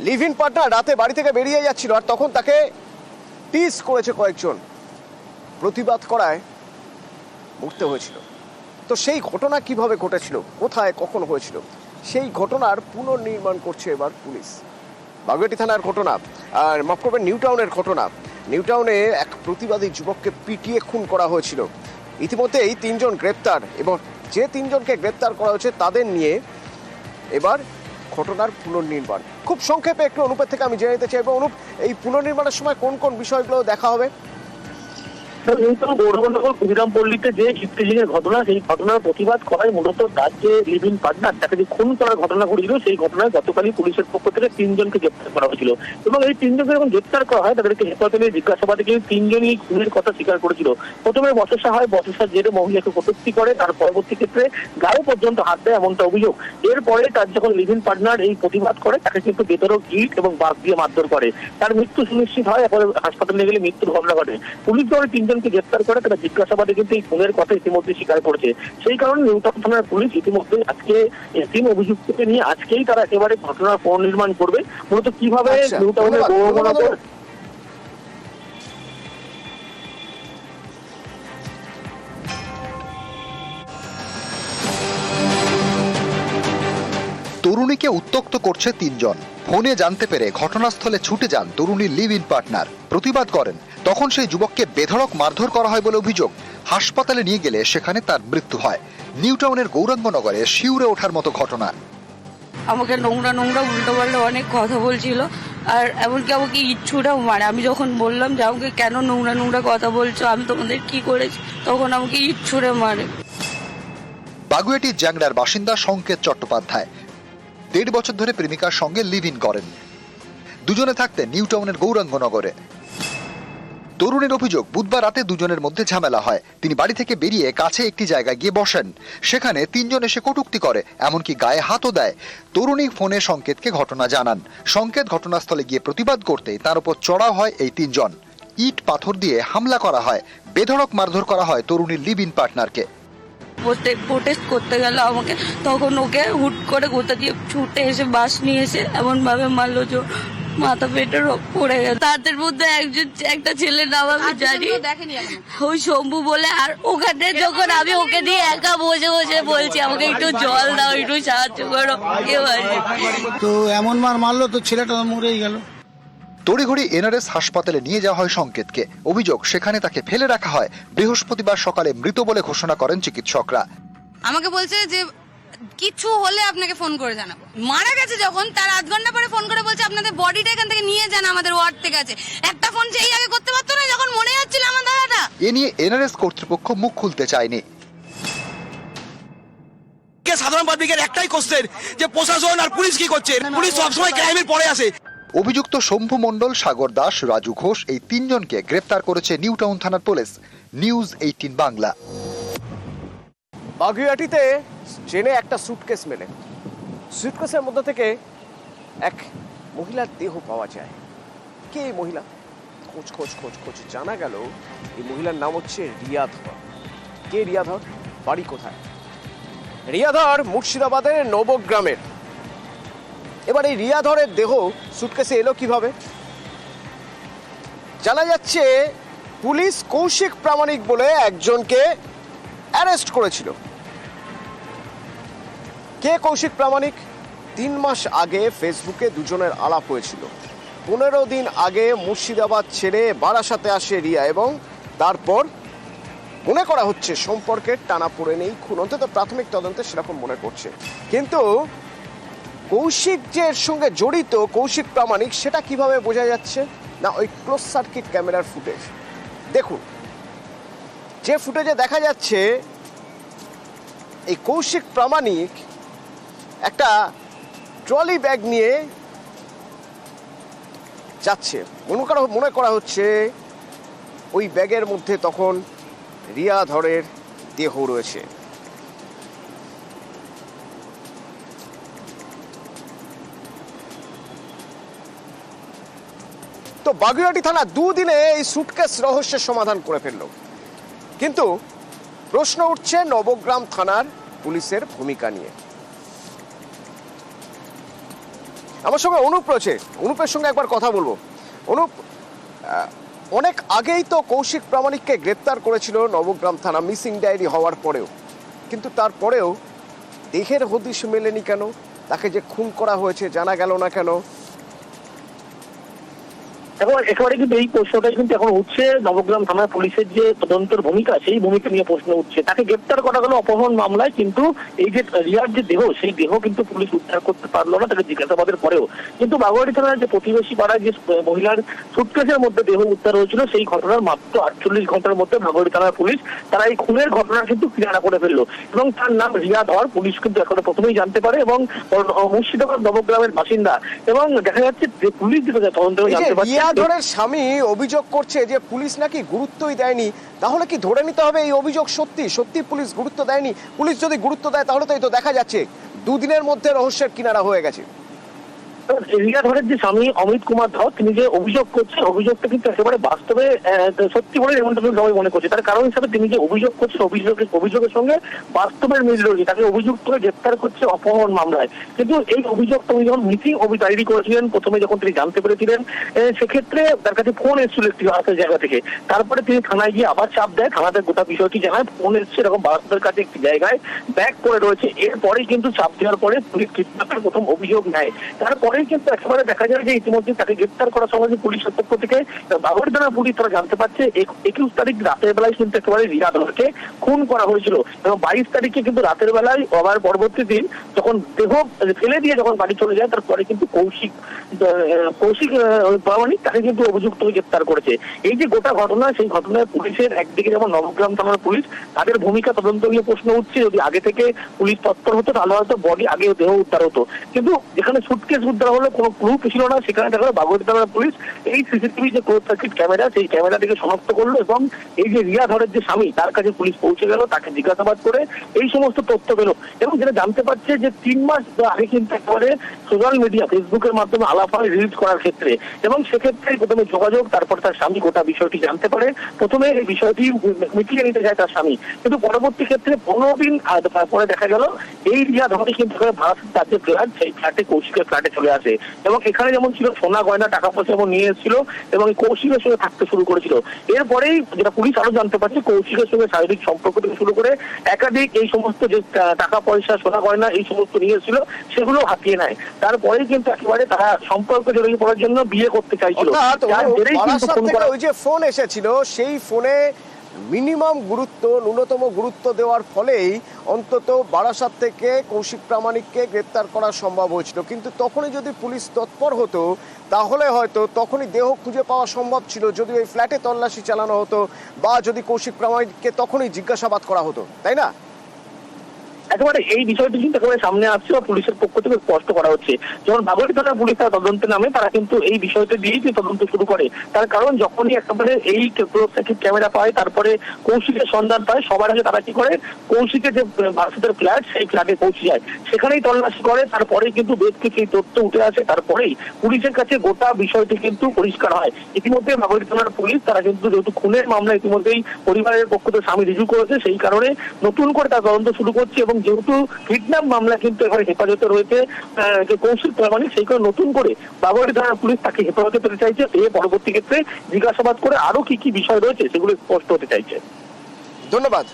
Live in partner রাতে বাড়ি থেকে বেরিয়ে যাচ্ছিল আর তখন তাকে টিস করেছে কয়েকজন। প্রতিবাদ করায় মরতে হয়েছিল। তো সেই ঘটনা কীভাবে ঘটেছিল? কোথায়, কখন হয়েছিল? সেই ঘটনার পুনর্নির্মাণ করছে এবার পুলিশ। বাগুয়াটি থানার ঘটনা। আর মাফ করবেন, নিউ টাউনের ঘটনা। নিউ টাউনে এক প্রতিবাদী যুবককে পিটিয়ে খুন করা হয়েছিল। ইতিমধ্যে এই তিনজন গ্রেপ্তার এবং যে তিনজনকে গ্রেপ্তার করা হয়েছে তাদের নিয়ে এবার ঘটনার পুনর্নির্মাণ। খুব সংক্ষেপে একটু অনুপের থেকে আমি জেনে নিতে চাইব। অনুপ, এই পুনর্নির্মাণের সময় কোন কোন বিষয়গুলো দেখা হবে? যেহেতু গৌরবনগর ক্ষুদিরাম পল্লীতে যে ঘটনা, সেই ঘটনার প্রতিবাদ করায় মূলত তার যে পার্টনার তাকে যে খুন করার ঘটনা ঘটেছিল সেই ঘটনায় গতকালই পুলিশের পক্ষ থেকে তিনজনকে গ্রেপ্তার করা হয়েছিল। এবং এই তিনজনকে যখন গ্রেপ্তার করা হয়, তাদেরকে হেফাজতে জিজ্ঞাসাবাদে কিন্তু তিনজনই খুনের কথা স্বীকার করেছিল। প্রথমে হয় জেরে মহিলাকে কটূক্তি করে, তার পরবর্তী ক্ষেত্রে গায়ে পর্যন্ত হাত দেয় এমনটা অভিযোগ। এরপরে তার যখন লিভ ইন পার্টনার এই প্রতিবাদ করে, তাকে কিন্তু বেতরক ইট এবং বাস দিয়ে মারধর করে। তার মৃত্যু সুনিশ্চিত হয়, এরপরে হাসপাতালে গেলে মৃত্যুর ঘটনা ঘটে। পুলিশ যখন তিনজনকে গ্রেপ্তার করে তারা জিজ্ঞাসাবাদে কিন্তু এই খুনের কথা ইতিমধ্যে স্বীকার করেছে। সেই কারণে নিউটাউন থানার পুলিশ ইতিমধ্যে আজকে তিন অভিযুক্তকে নিয়ে আজকেই তারা একেবারে ঘটনার পুনর্নির্মাণ করবে। মূলত কীভাবে আচ্ছা, নিউটাউনের তরুণীকে উত্তক্ত করছে তিনজন। ফোনে জানতে পেরে ঘটনাস্থলে ছুটে যান তরুণীর লিভ ইন পার্টনার। প্রতিবাদ করেন তখন সেই যুবককে বেধড়ক মারধর করা হয় বলে অভিযোগ। হাসপাতালে নিয়ে গেলে সেখানে তার মৃত্যু হয়। নিউটাউনের গৌরাঙ্গনগরে শিউরে ওঠার মতো ঘটনা। আমাকে নোংরা নোংরা উল্টো পাল্টা অনেক কথা বলছিল। আর এমনকি আমাকে ইচ্ছুটাও মারে। আমি যখন বললাম যে আমাকে কেন নোংরা নোংরা কথা বলছো? আমি তোমাদের কি করেছি? তখন আমাকে ইচ্ছুরে মারে। বাগুয়াটির জ্যাংড়ার বাসিন্দা সংকেত চট্টোপাধ্যায়। দেড় বছর ধরে প্রেমিকার সঙ্গে লিভ ইন করেন। দুজনে থাকতেন নিউটাউনের গৌরাঙ্গনগরে। তরুণের অভিযোগ, বুধবার রাতে দুজনের মধ্যে ঝামেলা হয়। তিনি বাড়ি থেকে বেরিয়ে কাছে একটি জায়গায় গিয়ে বসেন। সেখানে তিনজন এসে কটূক্তি করে, এমনকি গায়ে হাতও দেয়। তরুণী ফোনে সংকেতকে ঘটনা জানান। সংকেত ঘটনাস্থলে গিয়ে প্রতিবাদ করতে তার উপর চড়াও হয় এই তিনজন। ইট পাথর দিয়ে হামলা করা হয়। বেধড়ক মারধর করা হয় তরুণীর লিভ ইন পার্টনারকে প্রোটেস্ট করতে গেল আমাকে। তখন ওকে হুট করে কোথা দিয়ে ছুটে এসে বাস নিয়ে এসে এমন ভাবে মারলো যে মাথা পেটের পড়ে গেল। তাদের মধ্যে একজন একটা ছেলে নাম আমি জানি। ওই শম্ভু বলে আর ওখানে যখন আমি ওকে দিয়ে একা বসে বসে বলছি আমাকে একটু জল দাও একটু সাহায্য করো এবারে তো এমন মার মারলো তো ছেলেটা মরেই গেল। তড়িঘড়ি এনআরএস হাসপাতালে নিয়ে যাওয়া হয় সংকেতকে। অভিযোগ সেখানে তাকে ফেলে রাখা হয়। বৃহস্পতিবার সকালে মৃত বলে ঘোষণা করেন চিকিৎসকরা। আমাকে বলছে যে কিছু হলে আপনাকে ফোন করে জানাব। মারা গেছে যখন তার আধ ঘণ্টা পরে ফোন করে বলছে আপনাদের বডিটা এখান থেকে নিয়ে যান আমাদের ওয়ার্ড থেকে আছে। একটা ফোন সেই আগে করতে পারতো না যখন মনে যাচ্ছিল আমার দাদাটা। এ নিয়ে এনআরএস কর্তৃপক্ষ মুখ খুলতে চায়নি। কে সাধারণ পাবলিকের একটাই কোশ্চেন যে প্রশাসন আর পুলিশ কি করছে? পুলিশ সবসময় ক্রাইমের পরে আসে। অভিযুক্ত শম্ভু মণ্ডল, সাগর দাস, রাজু ঘোষ এই তিনজনকে গ্রেপ্তার করেছে নিউ টাউন থানার পুলিশ। News eighteen Bangla. বাগুইয়াটিতে ট্রেনে একটা সুটকেস মেলে। সুটকেসের মধ্যে থেকে এক মহিলার দেহ পাওয়া যায়। কে এই মহিলা? খোঁজ খোঁজ খোঁজ খোঁজ জানা গেল এই মহিলার নাম হচ্ছে রিয়া ধর। কে রিয়া ধর? বাড়ি কোথায়? রিয়া ধর মুর্শিদাবাদের নবগ্রামের। এবার এই রিয়া ধরের দেহ সুটকেসে এলো কীভাবে? জানা যাচ্ছে, পুলিশ কৌশিক প্রামাণিক বলে একজনকে অ্যারেস্ট করেছিল। কে কৌশিক প্রামাণিক? তিন মাস আগে ফেসবুকে দুজনের আলাপ হয়েছিল। পনেরো দিন আগে মুর্শিদাবাদ ছেড়ে বারাসাতে আসে রিয়া এবং তারপর মনে করা হচ্ছে, সম্পর্কের টানা পড়ে নেই, খুন। অন্তত প্রাথমিক তদন্তে সেরকম মনে করছে কিন্তু কৌশিক যে সঙ্গে জড়িত কৌশিক প্রামাণিক, সেটা কীভাবে বোঝা যাচ্ছে? না, ওই ক্লোজ সার্কিট ক্যামেরার ফুটেজ দেখুন, যে ফুটেজে দেখা যাচ্ছে, এই কৌশিক প্রামাণিক একটা ট্রলি ব্যাগ নিয়ে যাচ্ছে। মনে করা মনে করা হচ্ছে, ওই ব্যাগের মধ্যে তখন রিয়া ধরের দেহ রয়েছে। তো বাগুইয়াটি থানা দুদিনে এই সুটকেস রহস্যের সমাধান করে ফেলল। কিন্তু প্রশ্ন উঠছে নবগ্রাম থানার পুলিশের ভূমিকা নিয়ে। আমার সঙ্গে অনুপ রয়েছে। অনুপের সঙ্গে একবার কথা বলব। অনুপ অনেক আগেই তো কৌশিক প্রামাণিককে গ্রেপ্তার করেছিল নবগ্রাম থানা মিসিং ডায়েরি হওয়ার পরেও। কিন্তু তারপরেও দেহের হদিশ মেলেনি কেন? তাকে যে খুন করা হয়েছে জানা গেল না কেন? এখন একেবারে কিন্তু এই প্রশ্নটাই কিন্তু এখন উঠছে। নবগ্রাম থানা পুলিশের যে তদন্তের ভূমিকা সেই ভূমিকা নিয়ে প্রশ্ন উঠছে। তাকে গ্রেপ্তার করা গেল অপহরণ মামলায় কিন্তু এই যে রিয়ার যে দেহ সেই দেহ কিন্তু পুলিশ উদ্ধার করতে পারল না তাকে জিজ্ঞাসাবাদের পরেও। কিন্তু বাগুয়াড়ি থানার যে প্রতিবেশী পাড়ায় যে মহিলার সুটকেসের মধ্যে দেহ উদ্ধার হয়েছিল সেই ঘটনার মাত্র আটচল্লিশ ঘণ্টার মধ্যে বাগুয়াড়ি থানার পুলিশ তারা এই খুনের ঘটনা কিন্তু কিনারা করে ফেলল। এবং তার নাম রিয়া ধর পুলিশ কিন্তু এখন প্রথমেই জানতে পারে এবং মুর্শিদাবাদ নবগ্রামের বাসিন্দা। এবং দেখা যাচ্ছে যে পুলিশ যেটা তদন্ত জানতে পারছে ধরের স্বামী অভিযোগ করছে যে পুলিশ নাকি গুরুত্বই দেয়নি। তাহলে কি ধরে নিতে হবে এই অভিযোগ সত্যি? সত্যি পুলিশ গুরুত্ব দেয়নি? পুলিশ যদি গুরুত্ব দেয়, তাহলে তো এই তো দেখা যাচ্ছে। দুদিনের মধ্যে রহস্যের কিনারা হয়ে গেছে। রিয়া ধরের যে স্বামী অমিত কুমার ধর, তিনি যে অভিযোগ করছেন, অভিযোগটা কিন্তু একেবারে বাস্তবে সত্যি বলে সবাই মনে করছে। তার কারণ হিসাবে তিনি যে অভিযোগ করছেন অভিযোগের অভিযোগের সঙ্গে বাস্তবের মিল রয়েছে। তাকে অভিযুক্ত করে গ্রেপ্তার করছে অপহরণ মামলায়। কিন্তু এই অভিযোগটা উনি যখন মিটিং অভি করেছিলেন, প্রথমে যখন তিনি জানতে পেরেছিলেন সেক্ষেত্রে তার কাছে ফোন এসেছিল একটি বারাসাতের জায়গা থেকে। তারপরে তিনি থানায় গিয়ে আবার চাপ দেয়। থানাতে গোটা বিষয়টি জানায়। ফোন এসছে এরকম বারাসাতের কাছে একটি জায়গায় ব্যাক করে রয়েছে। এরপরেই কিন্তু চাপ দেওয়ার পরে পুলিশ কিডন্যাপের প্রথম অভিযোগ নেয়। তারপরেই কিন্তু একেবারে দেখা যায় যে ইতিমধ্যে তাকে গ্রেপ্তার করার সময় যে পুলিশের পক্ষ থেকে বাগড়দানা পুলিশ তারা জানতে পারছে একুশ তারিখ রাতের বেলায় কিন্তু একেবারে রিয়া ধরকে খুন করা হয়েছিল। এবং বাইশ তারিখে কিন্তু রাতের বেলায় আবার পরবর্তী দিন যখন দেহ ফেলে দিয়ে যখন বাড়ি চলে যায়, তারপরে কিন্তু কৌশিক কৌশিক প্রামাণিক তাকে কিন্তু অভিযুক্ত গ্রেপ্তার করেছে। এই যে গোটা ঘটনা, সেই ঘটনায় পুলিশের একদিকে যেমন নবগ্রাম থানার পুলিশ, তাদের ভূমিকা তদন্ত নিয়ে প্রশ্ন উঠছে। যদি আগে থেকে পুলিশ তৎপর হতো, তাহলে হয়তো বডি আগে দেহ উদ্ধার হতো। কিন্তু যেখানে সুটকেস উদ্ধার হলো, কোনো ক্লু ছিল না, সেখানে দেখা গেলো বাগড়ি পুলিশ এই সিসিটিভি যে ক্লোজ সার্কিট ক্যামেরা সেই ক্যামেরা থেকে শনাক্ত করল এবং এই যে রিয়া ধরের যে স্বামী, তার কাছে পুলিশ পৌঁছে গেল, তাকে জিজ্ঞাসাবাদ করে এই সমস্ত তথ্য পেল এবং যেটা জানতে পারছে যে তিন মাস আগে কিন্তু একেবারে সোশ্যাল মিডিয়া ফেসবুকের মাধ্যমে আলাপ হয় রিলিজ করার ক্ষেত্রে এবং সেক্ষেত্রে প্রথমে যোগাযোগ, তারপর তার স্বামী গোটা বিষয়টি জানতে পারে। প্রথমে এই বিষয়টি মিটিয়ে নিতে যায় তার স্বামী। কিন্তু পরবর্তী ক্ষেত্রে পনেরো দিন পরে দেখা গেল, এই রিয়া ধরে কিন্তু ভারত তার যে ফ্ল্যাট সেই ফ্ল্যাটে কৌশিকের ফ্ল্যাটে চলে আসে এবং এখানে যেমন ছিল সোনা গয়না টাকা পয়সা যেমন নিয়ে এসেছিল এবং কৌশিকের সঙ্গে থাকতে শুরু করেছিল। এরপরেই যেটা পুলিশ আরও জানতে পারছে কৌশিকের সঙ্গে শারীরিক সম্পর্ক থেকে শুরু করে একাধিক এই সমস্ত যে টাকা পয়সা সোনা গয়না এই সমস্ত নিয়ে এসেছিল সেগুলো হাতিয়ে নেয়। তারপরেই কিন্তু একেবারে তারা সম্পর্ক জড়িয়ে পড়ার জন্য বিয়ে করতে চাইছিল। ওই যে ফোন এসেছিল সেই ফোনে মিনিমাম গুরুত্ব, ন্যূনতম গুরুত্ব দেওয়ার ফলেই অন্তত বারাসাত থেকে কৌশিক প্রামাণিককে গ্রেপ্তার করা সম্ভব হয়েছিল। কিন্তু তখনই যদি পুলিশ তৎপর হতো, তাহলে হয়তো তখনই দেহ খুঁজে পাওয়া সম্ভব ছিল। যদি ওই ফ্ল্যাটে তল্লাশি চালানো হতো বা যদি কৌশিক প্রামাণিককে তখনই জিজ্ঞাসাবাদ করা হতো, তাই না? একেবারে এই বিষয়টি কিন্তু একেবারে সামনে আসছে বা পুলিশের পক্ষ থেকে স্পষ্ট করা হচ্ছে। যখন বাগড়ি থানার পুলিশ তারা তদন্তে নামে তারা কিন্তু এই বিষয়টা দিয়েই কিন্তু তদন্ত শুরু করে। তার কারণ যখনই একেবারে এই সার্কিট ক্যামেরা পায়, তারপরে কৌশিকের সন্ধান পায়, সবার আগে তারা কি করে? কৌশিকের যে ভারতের ফ্ল্যাট, সেই ফ্ল্যাটে পৌঁছে যায়। সেখানেই তল্লাশি করে, তারপরেই কিন্তু বেশ কিছু এই তথ্য উঠে আসে, তারপরেই পুলিশের কাছে গোটা বিষয়টি কিন্তু পরিষ্কার হয়। ইতিমধ্যে বাগড়ি থানার পুলিশ তারা কিন্তু যেহেতু খুনের মামলা ইতিমধ্যেই পরিবারের পক্ষ থেকে স্বামী রিজু করেছে, সেই কারণে নতুন করে তার তদন্ত শুরু করছে এবং যেহেতু কিডন্যাপ মামলা কিন্তু এবার হেফাজতে রয়েছে যে কৌশল প্রামাণিক সেই করে নতুন করে বাবরি থানার পুলিশ তাকে হেফাজতে পেতে চাইছে। এ পরবর্তী ক্ষেত্রে জিজ্ঞাসাবাদ করে আরও কি কি বিষয় রয়েছে সেগুলো স্পষ্ট হতে চাইছে। ধন্যবাদ।